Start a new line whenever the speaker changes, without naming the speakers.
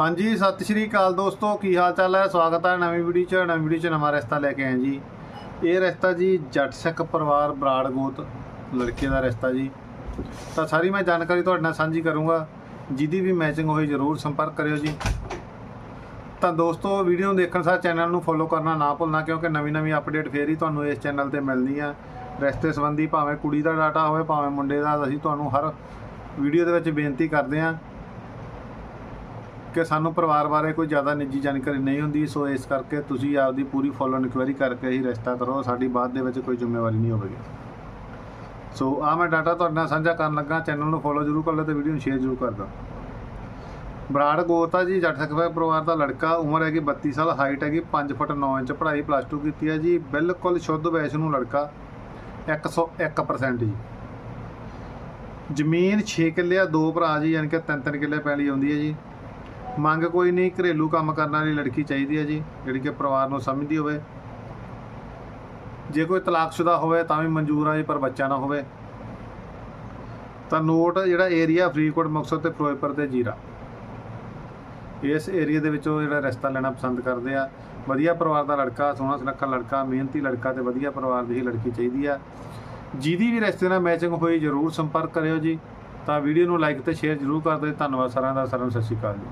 ਹਾਂਜੀ, ਸਤਿ ਸ਼੍ਰੀ ਅਕਾਲ ਦੋਸਤੋ, ਕੀ ਹਾਲ ਚਾਲ ਹੈ? ਸਵਾਗਤ ਹੈ ਨਵੀਂ ਵੀਡੀਓ 'ਚ, ਨਵੀਂ ਵੀਡੀਓ 'ਚ ਨਵਾਂ ਰਿਸ਼ਤਾ ਲੈ ਕੇ ਆਏ ਜੀ। ਇਹ ਰਿਸ਼ਤਾ ਜੀ ਜੱਟ ਸਿੱਖ ਪਰਿਵਾਰ ਬਰਾੜ ਗੋਤ, ਲੜਕੇ ਦਾ ਰਿਸ਼ਤਾ ਜੀ। ਤਾਂ ਸਾਰੀ ਮੈਂ ਜਾਣਕਾਰੀ ਤੁਹਾਡੇ ਨਾਲ ਸਾਂਝੀ ਕਰੂੰਗਾ, ਜਿਹਦੀ ਵੀ ਮੈਚਿੰਗ ਹੋਈ ਜਰੂਰ ਸੰਪਰਕ ਕਰਿਓ ਜੀ। ਤਾਂ ਦੋਸਤੋ, ਵੀਡੀਓ ਨੂੰ ਦੇਖਣ ਸਾਰ ਚੈਨਲ ਨੂੰ ਫੋਲੋ ਕਰਨਾ ਨਾ ਭੁੱਲਣਾ, ਕਿਉਂਕਿ ਨਵੀਂ ਨਵੀਂ ਅਪਡੇਟ ਫੇਰ ਹੀ ਤੁਹਾਨੂੰ ਇਸ ਚੈਨਲ ਤੇ ਮਿਲਣੀ ਆ। ਰਿਸ਼ਤੇ ਸੰਬੰਧੀ ਭਾਵੇਂ ਕੁੜੀ ਦਾ ਡਾਟਾ ਹੋਵੇ, ਭਾਵੇਂ ਮੁੰਡੇ ਦਾ, ਅਸੀਂ ਤੁਹਾਨੂੰ ਹਰ ਵੀਡੀਓ ਦੇ ਵਿੱਚ ਬੇਨਤੀ ਕਰਦੇ ਹਾਂ। ਕਿ ਸਾਨੂੰ ਪਰਿਵਾਰ ਬਾਰੇ ਕੋਈ ਜ਼ਿਆਦਾ ਨਿੱਜੀ ਜਾਣਕਾਰੀ ਨਹੀਂ ਹੁੰਦੀ, ਸੋ ਇਸ ਕਰਕੇ ਤੁਸੀਂ ਆਪਦੀ ਪੂਰੀ ਫੋਲੋ ਇਨਕੁਆਇਰੀ ਕਰਕੇ ਹੀ ਰਿਸ਼ਤਾ ਕਰੋ। ਸਾਡੀ ਬਾਅਦ ਦੇ ਵਿੱਚ ਕੋਈ ਜ਼ਿੰਮੇਵਾਰੀ ਨਹੀਂ ਹੋਵੇਗੀ। ਸੋ ਆ ਮੈਂ ਡਾਟਾ ਤੁਹਾਡੇ ਨਾਲ ਸਾਂਝਾ ਕਰਨ ਲੱਗਾ। ਚੈਨਲ ਨੂੰ ਫੋਲੋ ਜ਼ਰੂਰ ਕਰ ਲਓ ਤੇ ਵੀਡੀਓ ਨੂੰ ਸ਼ੇਅਰ ਜ਼ਰੂਰ ਕਰ ਦਿਓ। ਬਰਾੜ ਗੋਤਾ ਜੀ, ਜੱਟ ਸਿੱਖ ਪਰਿਵਾਰ ਦਾ ਲੜਕਾ। ਉਮਰ ਹੈਗੀ 32 ਸਾਲ ਹਾਈਟ ਹੈਗੀ 5 ਫੁੱਟ 9 ਇੰਚ, ਪੜ੍ਹਾਈ ਪਲੱਸ 2 ਕੀਤੀ ਹੈ ਜੀ। ਬਿਲਕੁਲ ਸ਼ੁੱਧ ਵੈਸ਼ ਨੂੰ ਲੜਕਾ 101% ਜੀ। ਜ਼ਮੀਨ 6 ਕਿੱਲੇ ਆ, ਦੋ ਭਰਾ ਜੀ, ਯਾਨੀ ਕਿ ਤਿੰਨ ਤਿੰਨ ਕਿੱਲੇ ਪੈਲੀ ਆਉਂਦੀ ਹੈ ਜੀ। ਮੰਗ ਕੋਈ ਨਹੀਂ, ਘਰੇਲੂ ਕੰਮ ਕਰਨ ਵਾਲੀ ਲੜਕੀ ਚਾਹੀਦੀ ਹੈ ਜੀ, ਜਿਹੜੀ ਕਿ ਪਰਿਵਾਰ ਨੂੰ ਸਮਝਦੀ ਹੋਵੇ। ਜੇ ਕੋਈ ਤਲਾਕਸ਼ੁਦਾ ਹੋਵੇ ਤਾਂ ਵੀ ਮਨਜ਼ੂਰ ਆ ਜੀ, ਪਰ ਬੱਚਾ ਨਾ ਹੋਵੇ। ਤਾਂ ਨੋਟ ਜਿਹੜਾ ਏਰੀਆ ਫਰੀਦਕੋਟ, ਮੁਕਤਸਰ ਤੇ ਫਿਰੋਜ਼ਪੁਰ ਤੇ ਜੀਰਾ। ਇਸ ਏਰੀਆ ਦੇ ਵਿੱਚੋਂ ਜਿਹੜਾ ਰਸਤਾ ਲੈਣਾ ਪਸੰਦ ਕਰਦੇ ਆ। ਵਧੀਆ ਪਰਿਵਾਰ ਦਾ ਲੜਕਾ, ਸੋਹਣਾ ਸੁਨੱਖਾ ਲੜਕਾ, ਮਿਹਨਤੀ ਲੜਕਾ ਤੇ ਵਧੀਆ ਪਰਿਵਾਰ ਦੀ ਹੀ ਲੜਕੀ ਚਾਹੀਦੀ ਆ। ਜਿਹਦੀ ਵੀ ਰਸਤੇ ਨਾਲ ਮੈਚਿੰਗ ਹੋਈ ਜਰੂਰ ਸੰਪਰਕ ਕਰਿਓ ਜੀ। ਤਾਂ ਵੀਡੀਓ ਨੂੰ ਲਾਈਕ ਤੇ ਸ਼ੇਅਰ ਜਰੂਰ ਕਰ ਦਿਓ। ਧੰਨਵਾਦ ਸਾਰਿਆਂ ਦਾ। ਸਾਰਿਆਂ ਸਤਿ ਸ਼੍ਰੀ ਅਕਾਲ ਜੀ।